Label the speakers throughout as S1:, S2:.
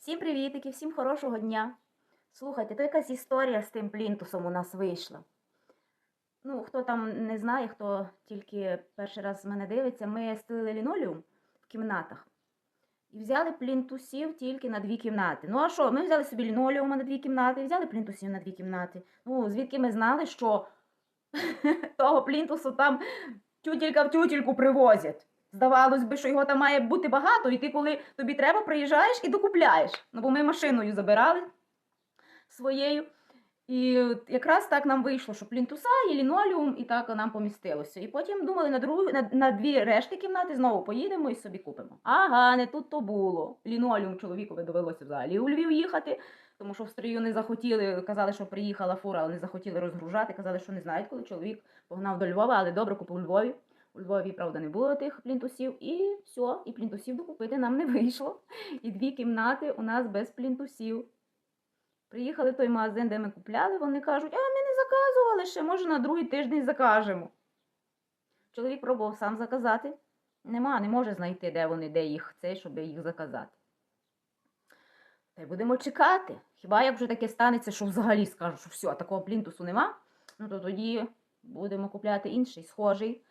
S1: Всім привітики, всім хорошого дня. Слухайте, то якась історія з тим плінтусом у нас вийшла. Ну, хто там не знає, хто тільки перший раз з мене дивиться, ми стелили лінолеум в кімнатах і взяли плінтусів тільки на дві кімнати. Ну а що? Ми взяли собі лінолеума на дві кімнати, взяли плінтусів на дві кімнати. Ну, звідки ми знали, що того плінтусу там тютілька в тютільку привозять. Здавалось би, що його там має бути багато, і ти, коли тобі треба, приїжджаєш і докупляєш. Ну, бо ми машиною забирали своєю. І якраз так нам вийшло, що плінтуса і лінолеум, і так нам помістилося. І потім думали на другу, на, на дві решти кімнати знову поїдемо і собі купимо. Ага, не тут то було. Лінолеум чоловікові довелося взагалі у Львів їхати, тому що в стрію не захотіли, казали, що приїхала фура, але не захотіли розгружати. Казали, що не знають, коли чоловік погнав до Львова, але добре купив у Львові. У Львові, правда, не було тих плінтусів, і все, і плінтусів докупити нам не вийшло. І дві кімнати у нас без плінтусів. Приїхали в той магазин, де ми купляли, вони кажуть, а ми не заказували ще, може на другий тиждень закажемо. Чоловік пробував сам заказати. Нема, не може знайти, де вони, де їх цей, щоб їх заказати. Та й будемо чекати. Хіба як вже таке станеться, що взагалі скажуть, що все, такого плінтусу нема, ну то тоді будемо купляти інший, схожий.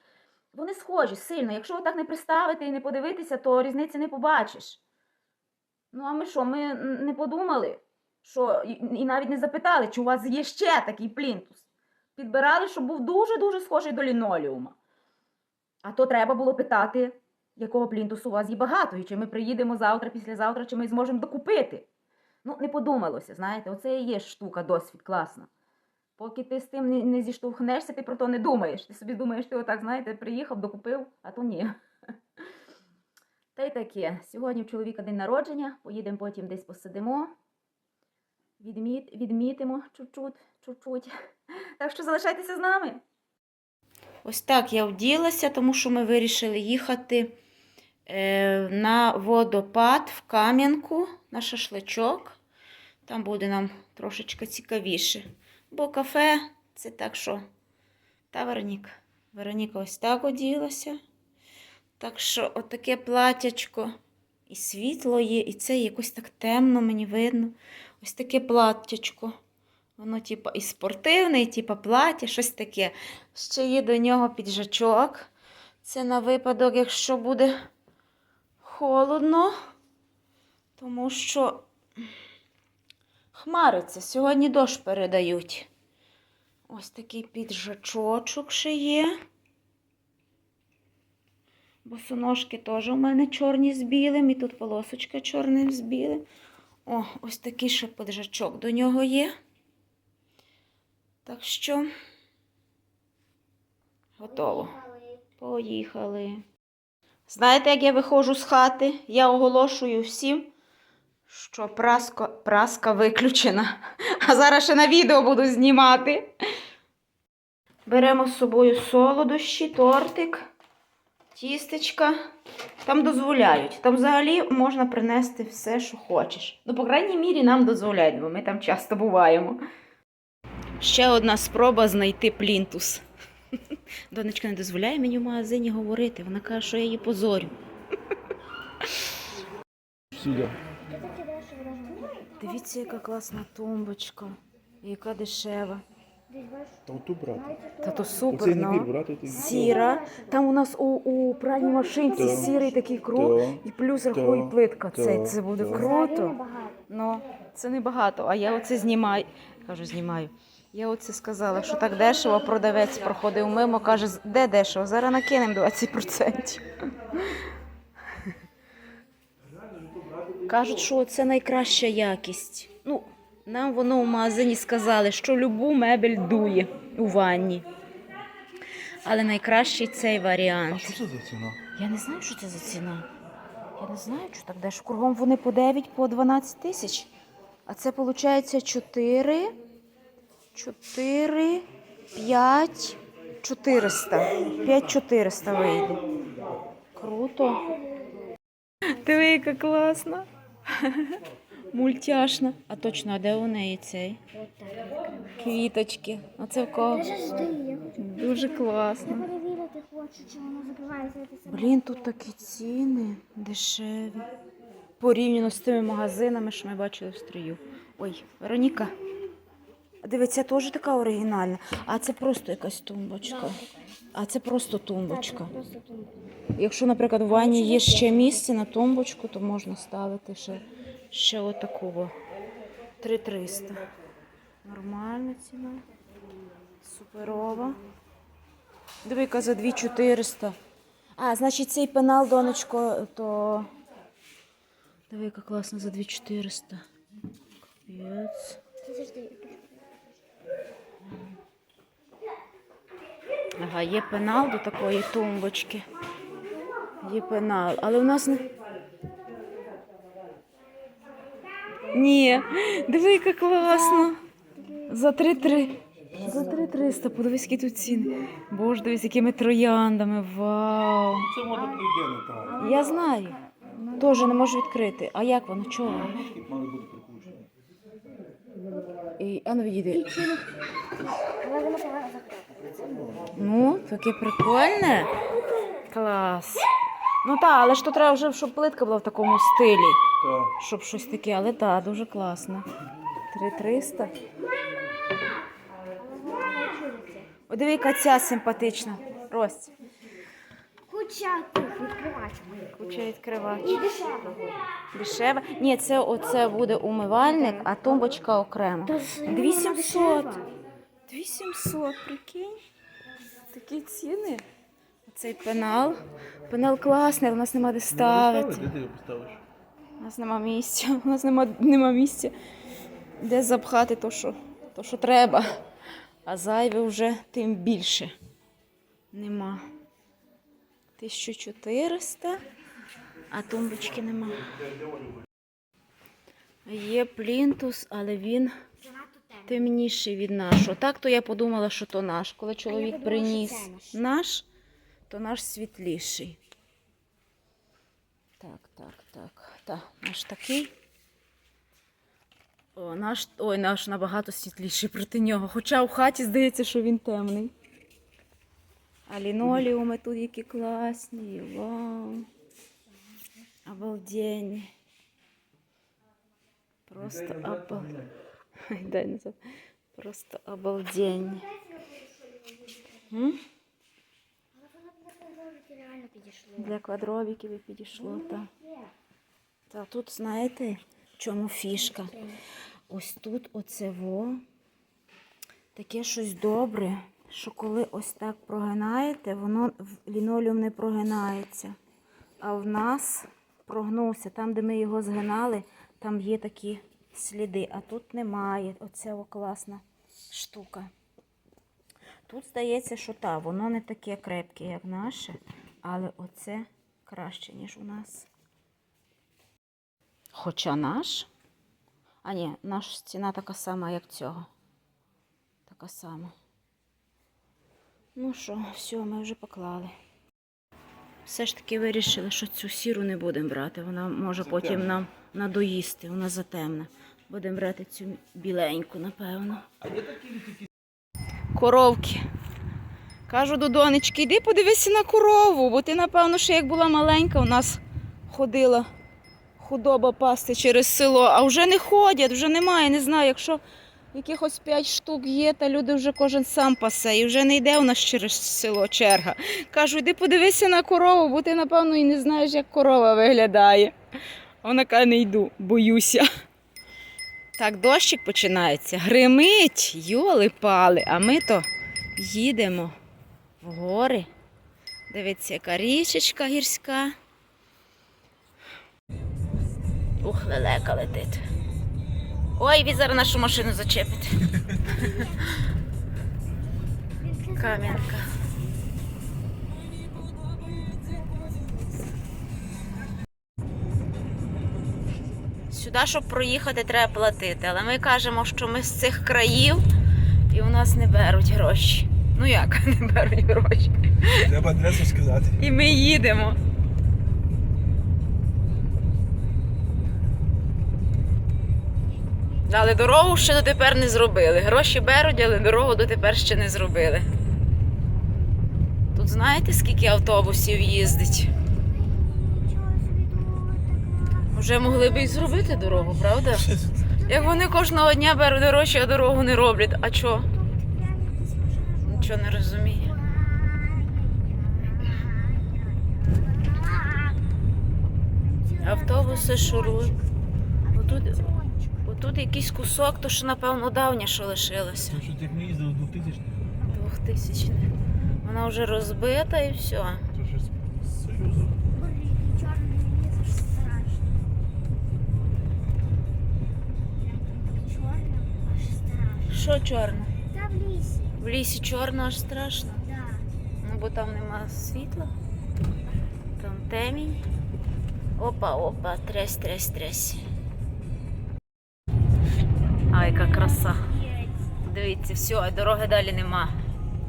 S1: Вони схожі сильно. Якщо отак не приставити і не подивитися, то різниці не побачиш. Ну, а ми що, ми не подумали, що і, навіть не запитали, чи у вас є ще такий плінтус. Підбирали, щоб був дуже-дуже схожий до лінолеума. А то треба було питати, якого плінтусу у вас є багато, і чи ми приїдемо завтра, післязавтра, чи ми зможемо докупити. Ну, не подумалося, знаєте, оце і є штука, досвід класна. Поки ти з тим не, не зіштовхнешся, ти про то не думаєш. Ти собі думаєш, ти отак, знаєте, приїхав, докупив, а то ні. Та й таке. Сьогодні в чоловіка день народження, поїдемо потім десь посидимо, відміт, відмітимо чуть-чуть. Так що залишайтеся з нами. Ось так я вділася, тому що ми вирішили їхати е, на водопад в Кам'янку, на шашличок. Там буде нам трошечки цікавіше. Бо кафе це так що. Та Вероніка. Вероніка ось так оділася. Так що отаке платячко. І світло є, і це якось так темно, мені видно. Ось таке платтячко. Воно, типа, і спортивне, і типа плаття, щось таке. Ще є до нього піджачок. Це на випадок, якщо буде холодно, тому що хмариться. Сьогодні дощ передають. Ось такий піджачочок ще є. Босоножки теж у мене чорні з білим, і тут полосочка чорним з білим. О, ось такий ще піджачок до нього є. Так що готово. Поїхали. Знаєте, як я виходжу з хати? Я оголошую всім, що праска, праска виключена. А зараз ще на відео буду знімати. Беремо з собою солодощі, тортик, тістечка. Там дозволяють. Там взагалі можна принести все, що хочеш. Ну, по крайній мірі, нам дозволяють, бо ми там часто буваємо. Ще одна спроба знайти плінтус. Донечка не дозволяє мені в магазині говорити. Вона каже, що я її позорю.
S2: Сюда.
S1: Дивіться, яка класна тумбочка. Яка дешева.
S2: Та оту брати.
S1: Та то супер, ну. Сіра. Там у нас у, у пральній машинці
S2: Так.
S1: сірий такий круг,
S2: Так.
S1: і плюс
S2: Так.
S1: рахуй плитка. Це, це буде
S2: Так.
S1: круто. Ну, це небагато, а я оце знімаю. Кажу, знімаю. Я оце сказала, що так дешево, продавець проходив мимо, каже, «З- де дешево? Зараз накинемо 20%. Кажуть, що це найкраща якість. Ну, нам воно в магазині сказали, що любу мебель дує у ванні. Але найкращий цей варіант.
S2: А що це за ціна?
S1: Я не знаю, що це за ціна. Я не знаю, що так дешево. Кругом вони по 9, по 12 тисяч. А це виходить 4, 4, 5, 400. 5 400 вийде. Круто. Диви, яка класна. Мультяшна. А точно, а де у неї цей? Квіточки. Оце в кого? Дуже класно.
S3: перевірити хочу, чи воно закривається.
S1: Блін, тут такі ціни дешеві. порівняно з тими магазинами, що ми бачили в стрію. Ой, Вероніка. Дивіться, теж така оригінальна. А це просто якась тумбочка. А це просто тумбочка.
S3: Просто тумба.
S1: Якщо, наприклад, в ванні є ще місце на тумбочку, то можна ставити ще, ще отакого. 3300. Нормальна ціна. Суперова. Диви-ка за 2400. А, значить, цей пенал, донечко, то. Диви, яка класна за 2400. Капець. Ага, є пенал до такої тумбочки. Є пенал, але у нас не. Ні, диви, яка класно. За 3-3. За 3-300, подивись, які тут ціни. Боже, дивись, якими трояндами. Вау.
S2: Це воно прийде не так.
S1: Я знаю. Теж не можу відкрити. А як воно? Чого?
S2: мали бути прикручені.
S1: І, а ну відійди. Ну, таке прикольне. Клас. Ну так, але ж то треба вже, щоб плитка була в такому стилі.
S2: Так.
S1: Щоб щось таке, але так, дуже класно. 3300. О, диви, яка ця симпатична. Рость.
S3: Куча
S1: відкривач.
S3: І дешево.
S1: Дешева. Ні, це оце буде умивальник, а тумбочка окремо. 2700. 2700, прикинь. Такі ціни. Цей пенал. Пенал класний, але у нас нема де ставити.
S2: Де ти його поставиш?
S1: У нас нема місця. У нас нема, нема місця, де запхати то що, то, що треба. А зайве вже тим більше. Нема. 1400, а тумбочки нема. Є плінтус, але він. Темніший від нашого. Так то я подумала, що то наш. Коли чоловік
S3: подумала,
S1: приніс
S3: що наш.
S1: наш, то наш світліший. Так, так, так. Так, наш такий. О, наш, ой, наш набагато світліший проти нього. Хоча в хаті здається, що він темний. А лінолеуми тут які класні. Вау. Обалденні. Просто обалденні. Ай, дай назад. Просто обалденні. М? Для квадробіків підійшло, так. Та тут, знаєте, в чому фішка? Ось тут оце во таке щось добре, що коли ось так прогинаєте, воно в не прогинається. А в нас прогнувся. Там, де ми його згинали, там є такі сліди, а тут немає. Оце о класна штука. Тут здається, що так, воно не таке крепке, як наше, але оце краще, ніж у нас. Хоча наш. А ні, наша ціна така сама, як цього. Така сама. Ну що, все, ми вже поклали. Все ж таки вирішили, що цю сіру не будемо брати. Вона може потім нам надоїсти, вона затемна. Будемо брати цю біленьку, напевно. Коровки. Кажу до донечки, йди подивися на корову, бо ти, напевно, ще як була маленька, у нас ходила худоба пасти через село, а вже не ходять, вже немає, не знаю. Якщо якихось п'ять штук є, та люди вже кожен сам пасе, і вже не йде у нас через село черга. Кажу, йди подивися на корову, бо ти, напевно, і не знаєш, як корова виглядає. А Вона каже, не йду, боюся. Так, дощик починається. Гримить, йоли пали, а ми то їдемо в гори. Дивіться, яка річечка гірська. Ух, лелека летить. Ой, він зараз нашу машину зачепить. Кам'янка. Сюди, щоб проїхати, треба платити. Але ми кажемо, що ми з цих країв і у нас не беруть гроші. Ну як не беруть гроші?
S2: Треба адресу сказати.
S1: І ми їдемо. Але дорогу ще дотепер не зробили. Гроші беруть, але дорогу дотепер ще не зробили. Тут знаєте, скільки автобусів їздить? Вже могли б і зробити дорогу, правда? Як вони кожного дня беруть дорожче, а дорогу не роблять. А чо? Нічого не розумію. Автобуси шурують. Отут, отут якийсь кусок, то що, напевно, давнє, що лишилося.
S2: Тому що ти не їздив у 2000
S1: Двохтисячне. Вона вже розбита і все.
S2: то щось з Союзу.
S1: Що чорне?
S4: Да в лесе,
S1: В лісі чорно аж страшно.
S4: да.
S1: Ну, бо там нема світла. Там темінь. Опа, опа, трясь, трясь, трясь. А, яка краса. Дивіться, все, дороги далі нема.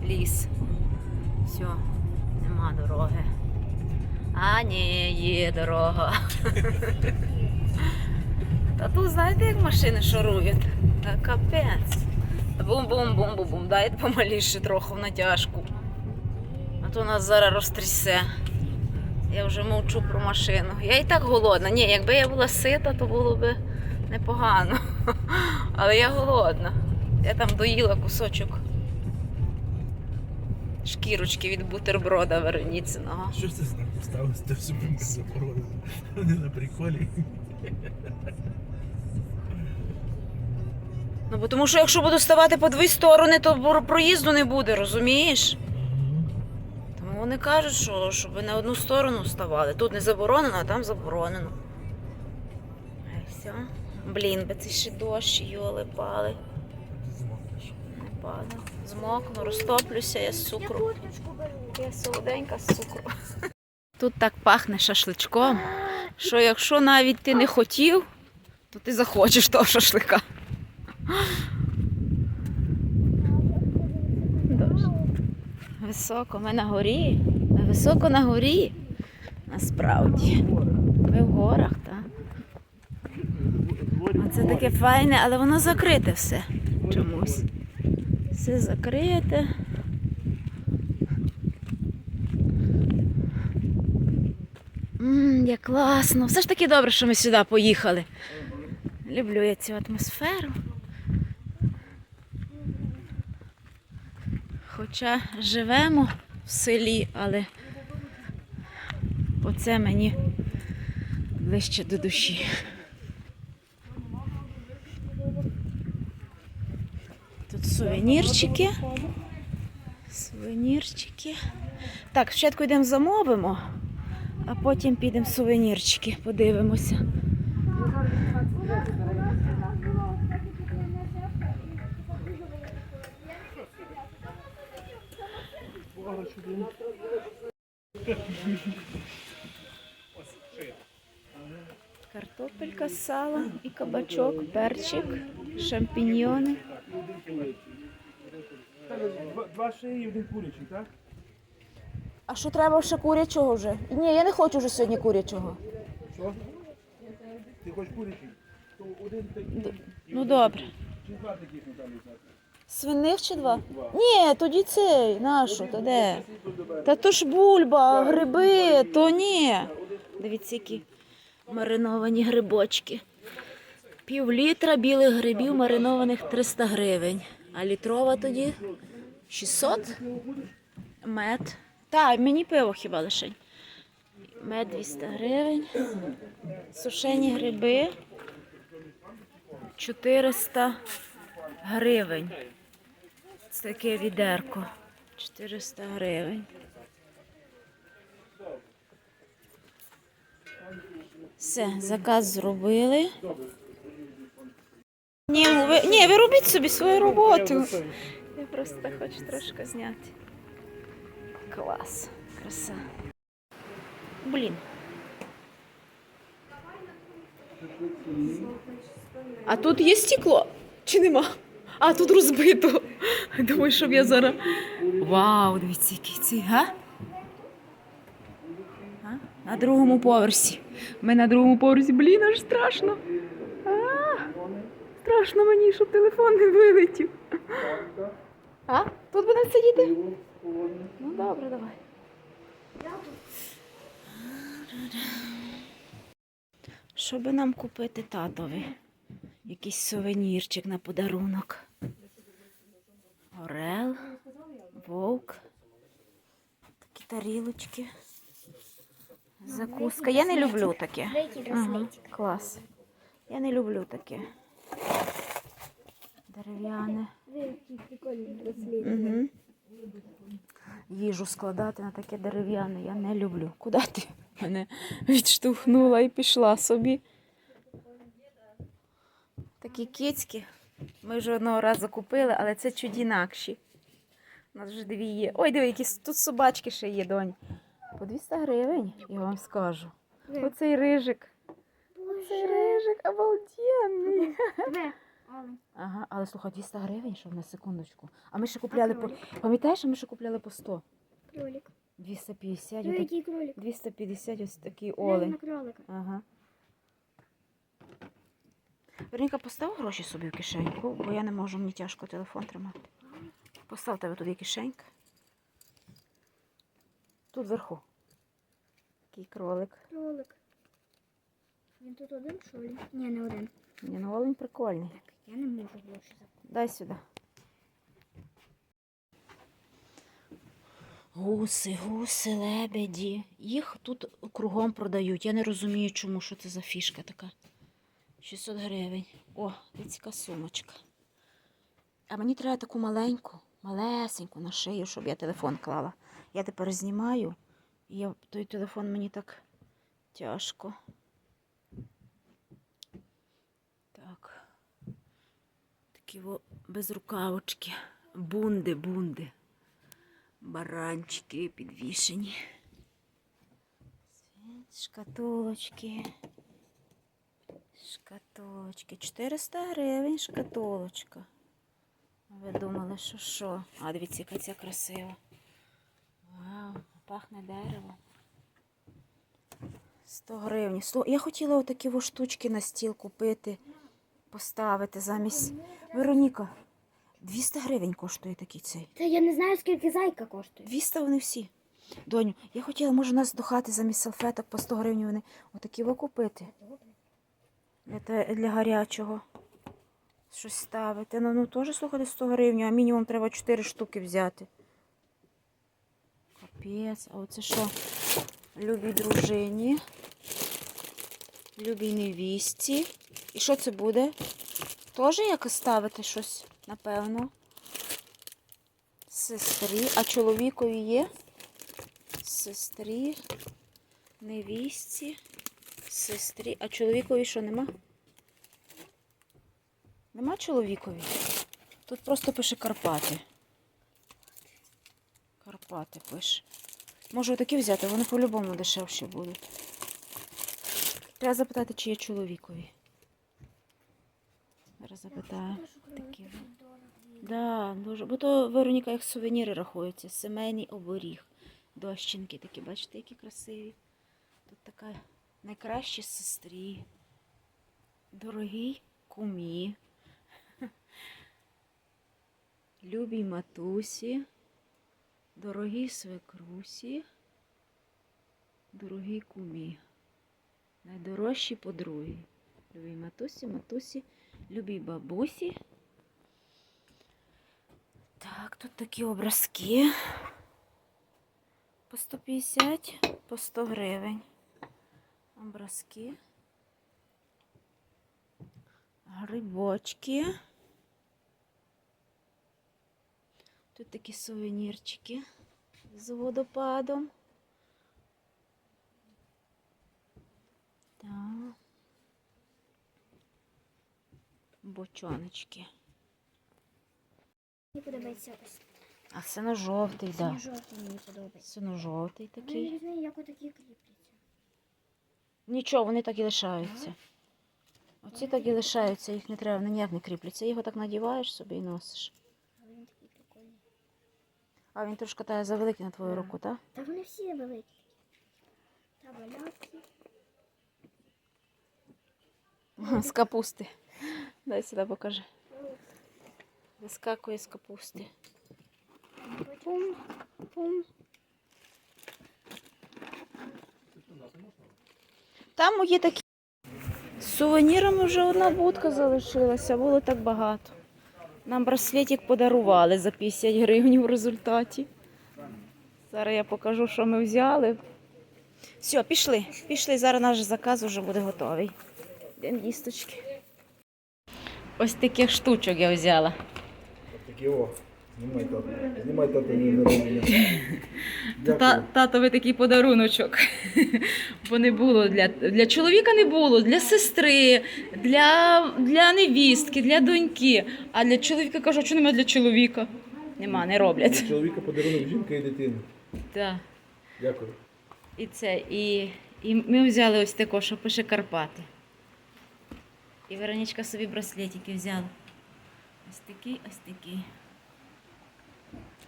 S1: Ліс. Все, нема дороги. А, ні, є дорога. Та тут знаєте, як машини шарують? Та капець. Бум-бум-бум-бум-бум. Дайте помаліше трохи в натяжку. А то нас зараз розтрясе. Я вже мовчу про машину. Я і так голодна. Ні, якби я була сита, то було б непогано. Але я голодна. Я там доїла кусочок шкірочки від бутерброда Вереніциного.
S2: Що це знак поставили? Ти все блин, запорожець. Вони на приколі.
S1: Ну, бо тому що якщо буду ставати по дві сторони, то проїзду не буде, розумієш? Тому вони кажуть, що щоб на одну сторону ставали. Тут не заборонено, а там заборонено. А все. Блін, би це ще дощ, йоли пали. Не падав. Змокну, розтоплюся, я з цукру. Я солоденька з цукру. Тут так пахне шашличком, що якщо навіть ти не хотів, то ти захочеш того шашлика. Високо, ми на горі. Ми високо на горі. Насправді. Ми в горах, так. Оце таке файне, але воно закрите все чомусь. Все закрите. Ммм, як класно. Все ж таки добре, що ми сюди поїхали. Люблю я цю атмосферу. Хоча живемо в селі, але оце мені ближче до душі. Тут сувенірчики. Сувенірчики. Так, спочатку йдемо замовимо, а потім підемо сувенірчики, подивимося. Картопелька з салом і кабачок, перчик, шампіньйони.
S2: Два, шиї і один курячий, так?
S1: А що треба ще курячого вже? Ні, я не хочу вже сьогодні курячого.
S2: Що? Ти хочеш курячий? То один такий
S1: Ну добре.
S2: чи два таких Наталі так?
S1: Свиних чи два? Ні, тоді цей, нашу, то де? Та то ж бульба, гриби, то ні. Дивіться, які мариновані грибочки. Пів літра білих грибів маринованих 300 гривень. А літрова тоді 600? Мед. Та, мені пиво хіба лишень. Мед 200 гривень. Сушені гриби 400 гривень. Це таке відерко. 400 гривень. Все, заказ зробили. Ні, ви, ні, ви робіть собі свою роботу. Я просто хочу трошки зняти. Клас, краса. Блін. А тут є стекло? Чи нема? А тут розбито. Думаю, щоб я зараз. Вау, дивіться, який цей, га? На другому поверсі. Ми на другому поверсі, блін, аж страшно. Страшно мені, щоб телефон не вилетів. А? Тут будемо сидіти? Ну добре, давай. Щоб нам купити татові. Якийсь сувенірчик на подарунок. Орел, вовк. Такі тарілочки. Закуска. Я не люблю таке. Ага, клас. Я не люблю таке. Дерев'яне. Угу. Їжу складати на таке дерев'яне я не люблю. Куди ти мене відштовхнула і пішла собі? Такі кицьки. Ми вже одного разу купили, але це чуді інакші. У нас вже дві є. Ой, диви, які тут собачки ще є, донь. По 200 гривень, я вам скажу. Оцей рижик. Оцей рижик обалденний.
S4: Де?
S1: Ага, але слухай, 200 гривень, що на секундочку. А ми ще купляли по. Пам'ятаєш, ми ще купляли по 100?
S4: Кролик.
S1: 250,
S4: Диви,
S1: отак-
S4: який кролик.
S1: 250 ось такий олень. Ага. Верніка, постав гроші собі в кишеньку, бо я не можу, мені тяжко телефон тримати. Постав тебе тут є кишенька. Тут вверху. Такий кролик.
S4: Кролик. Він тут один, що ли? Ні, не один.
S1: Ні, ну олень прикольний.
S4: Так, я не можу гроші закупити.
S1: Дай сюди. Гуси, гуси, лебеді. Їх тут кругом продають. Я не розумію, чому, що це за фішка така. 600 гривень. О, дивіться, сумочка. А мені треба таку маленьку, малесеньку на шию, щоб я телефон клала. Я тепер знімаю, і я, той телефон мені так тяжко. Так. Такі во безрукавочки. Бунди, бунди. Баранчики підвішені. Шкатулочки. Шкатулочки. 400 гривень шкатулочка. Ви думали, що що? А дивіться, яка ця красива. Вау, пахне дерево. 100 гривень. Я хотіла отакі во штучки на стіл купити, поставити замість. Вероніка, 200 гривень коштує такий цей.
S4: Та я не знаю, скільки зайка коштує.
S1: 200 вони всі. Доню, я хотіла, може, у нас до хати замість салфеток по 100 гривень вони отакі купити. Для гарячого. Щось ставити. Ну, ну теж слухайте 100 гривень, а мінімум треба 4 штуки взяти. Капець, а оце що? Любій дружині. Любій невісті. І що це буде? Теж якось ставити щось, напевно. Сестрі. А чоловікові є? Сестрі, невістці, сестрі. А чоловікові що нема? Нема чоловікові? Тут просто пише Карпати. Карпати пише. Можу такі взяти, вони по-любому дешевші будуть. Треба запитати, чи є чоловікові. Зараз запитаю. Такі. Да, дуже. Бо то Вероніка як сувеніри рахуються. Сімейний оберіг. Дощинки такі, бачите, які красиві. Тут така найкращі сестрі. Дорогій кумі. Любій матусі. Дорогій свекрусі. Дорогій кумі. Найдорожчі подруги. Любій матусі, матусі, любій бабусі. Так, тут такі образки. По 150, по 100 гривень. Образки. Грибочки. Тут такі сувенірчики з водопадом. Так. Бочоночки.
S4: Мені подобається ось.
S1: А сино-жовтий,
S4: Да.
S1: да.
S4: Жовтий мені подобається.
S1: Сино-жовтий такий.
S4: візьмі, як отакі кріпляться.
S1: Нічого, вони так і лишаються. Оці так і лишаються, їх не треба, вони ніяк не кріпляться. Його так надіваєш собі і носиш.
S4: А він
S1: трошки тає завеликий на твою руку, так?
S4: Та вони всі великі. Та балятки.
S1: З капусти. Дай сюди покажи. Вискакує з капусти.
S4: Пум, пум.
S1: Там є такі. сувенірами вже одна будка залишилася, було так багато. Нам браслетик подарували за 50 гривень в результаті. Зараз я покажу, що ми взяли. Все, пішли. Пішли. Зараз наш заказ вже буде готовий. Йдемо їсточки. Ось таких штучок я взяла.
S2: Такі о. Знімай тато. Знімай тато не народження.
S1: Та,
S2: Дякую.
S1: такий подаруночок. Бо не було для, для чоловіка не було, для сестри, для, для невістки, для доньки. А для чоловіка кажу, що немає для чоловіка. Нема, не роблять.
S2: Для чоловіка подарунок жінка і дитини.
S1: Так.
S2: Дякую.
S1: І це, і, і ми взяли ось тако, що пише Карпати. І Вероничка собі браслетики взяла. Ось такий, ось такий.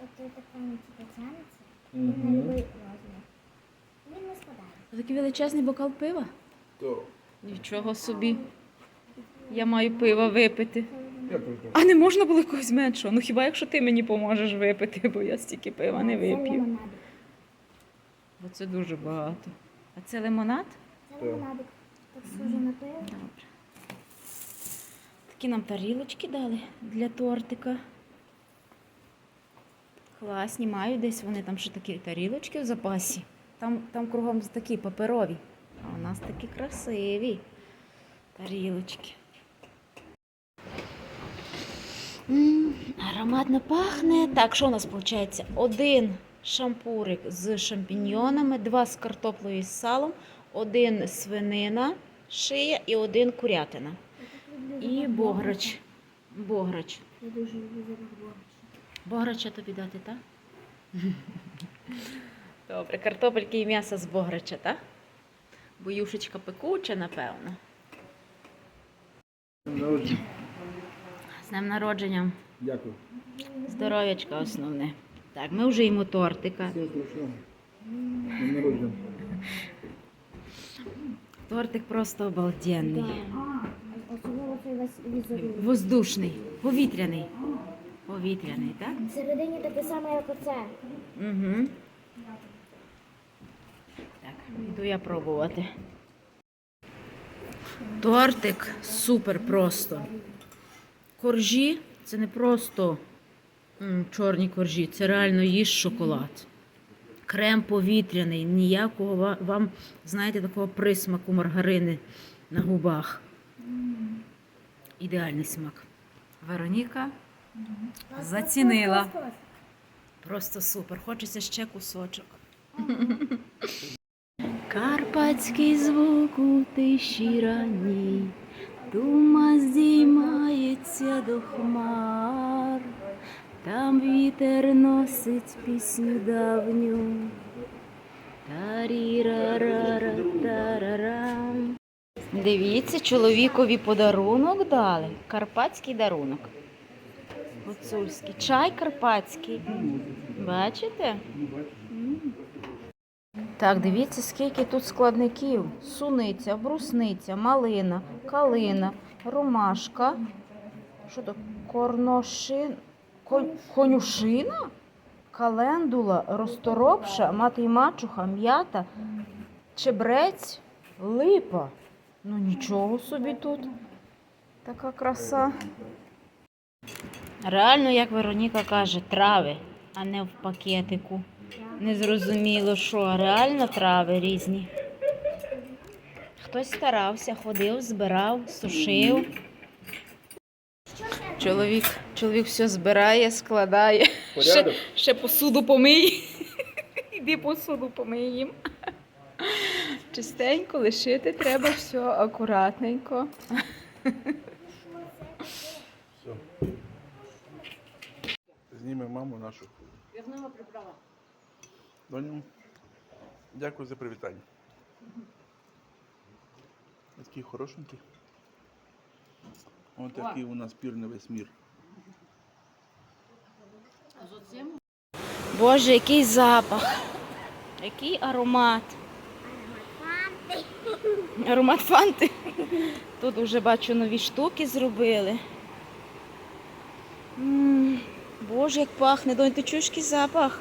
S4: От той така типу тянеться.
S2: Мгм.
S4: На любий розмір. Він не спадає.
S1: Такий величезний бокал пива.
S2: То.
S1: Нічого собі. Я маю пива випити. А не можна було когось меншого? Ну хіба якщо ти мені поможеш випити, бо я стільки пива не вип'ю. Бо це дуже багато. А це лимонад?
S4: Це
S2: Так.
S4: лимонадик. Так схоже на пиво.
S1: Добре. Такі нам тарілочки дали для тортика. Класні, мають десь вони там ще такі тарілочки в запасі. Там, там кругом такі паперові. А у нас такі красиві тарілочки. М, Ароматно пахне. Так, що у нас виходить? Один шампурик з шампіньйонами, два з картоплею і з салом, один свинина, шия і один курятина. І бограч. Бограч.
S4: Я дуже люблю запах бограча.
S1: Тобі дати, так? Добре, картопельки і м'ясо з бограча, так? Бо юшечка пекуча, напевно. З днем народження.
S2: Дякую.
S1: Здоров'ячка основне. Так, ми вже їмо тортика. Тортик просто обалденний. Воздушний, повітряний. Повітряний, так?
S4: Всередині таке саме, як оце.
S1: Угу. Так, іду я пробувати. Тортик супер просто. Коржі це не просто м, чорні коржі, це реально їж шоколад. Крем повітряний, ніякого вам, знаєте, такого присмаку маргарини на губах. Ідеальний смак. Вероніка Зацінила. Просто супер. Хочеться ще кусочок. Карпатський звук у тиші ранній, дума здіймається до хмар, там вітер носить пісню давню. Тарірарара, тарарам. Дивіться, чоловікові подарунок дали. Карпатський дарунок. Гуцульський. Чай карпатський. Бачите? Так, дивіться, скільки тут складників. Суниця, брусниця, малина, калина, ромашка. Що то? Корношин. Кон... Конюшина? Календула, розторопша, мати й мачуха, м'ята, чебрець, липа. Ну нічого собі тут. Така краса. Реально, як Вероніка каже, трави, а не в пакетику. Незрозуміло, що реально трави різні. Хтось старався, ходив, збирав, сушив. Чоловік, чоловік все збирає, складає. Ще, ще посуду помий. Іди посуду помий їм. Чистенько лишити треба все акуратненько.
S2: Зніме маму нашу. Доню, дякую за привітання. Ви Такі хорошенькі. Ось такий у нас пір на весь мір.
S1: Боже, який запах, який аромат. Аромат фанти. Тут вже бачу нові штуки зробили. Боже, як пахне, донь, ти чуєш який запах?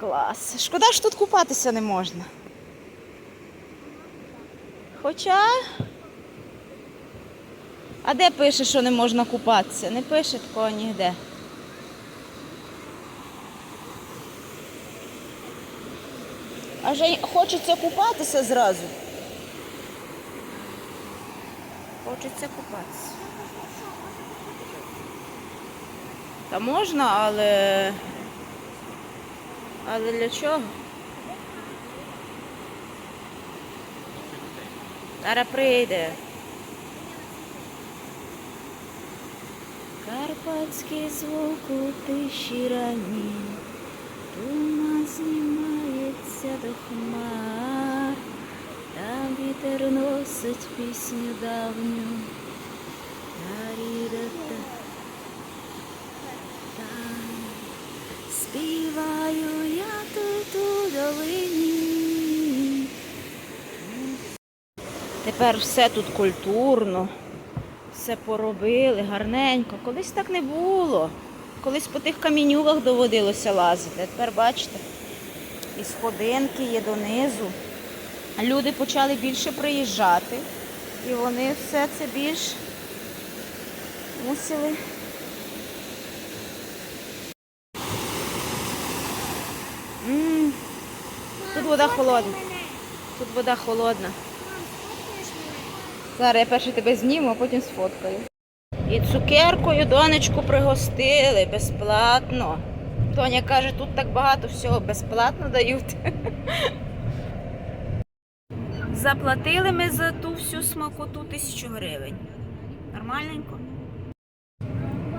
S1: Клас. Шкода, що тут купатися не можна. Хоча. А де пише, що не можна купатися? Не пише такого ніде. А же хочеться купатися зразу. Хочеться купатися. Та можна, але. Але для чого? Зараз прийде. Карпатський звук у тиші рані, туман знімається до хмар, вітер носить пісню давню. Співаю я тут у долині. Тепер все тут культурно, все поробили гарненько. Колись так не було. Колись по тих камінюках доводилося лазити. Тепер бачите, і сходинки є донизу. Люди почали більше приїжджати, і вони все це більш мусили. М, Тут вода холодна. Тут вода холодна. Зараз я перше тебе зніму, а потім сфоткаю. І цукеркою донечку пригостили безплатно. Тоня каже, тут так багато всього безплатно дають. Заплатили ми за ту всю смакоту тисячу гривень. Нормальненько.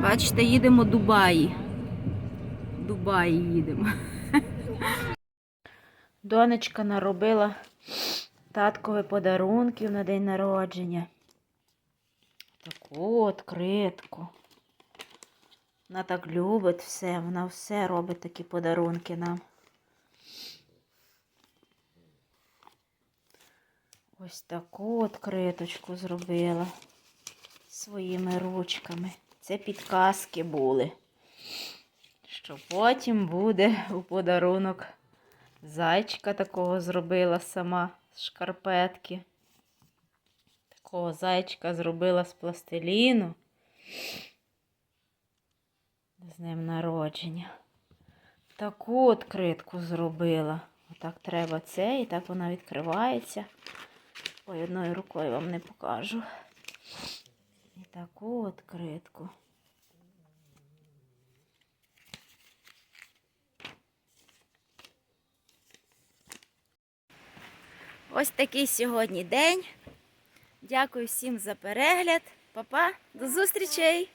S1: Бачите, їдемо Дубаї. Дубаї їдемо. Донечка наробила таткові подарунків на день народження. Таку откритку. Вона так любить все, вона все робить такі подарунки нам. Ось таку откриточку зробила своїми ручками. Це підказки були. Що потім буде у подарунок зайчика такого зробила сама з шкарпетки. Такого зайчика зробила з пластиліну. З ним народження. Таку відкритку зробила. Отак треба це, і так вона відкривається. Ой, одною рукою вам не покажу. І таку відкритку. Ось такий сьогодні день. Дякую всім за перегляд. Па-па, до зустрічей!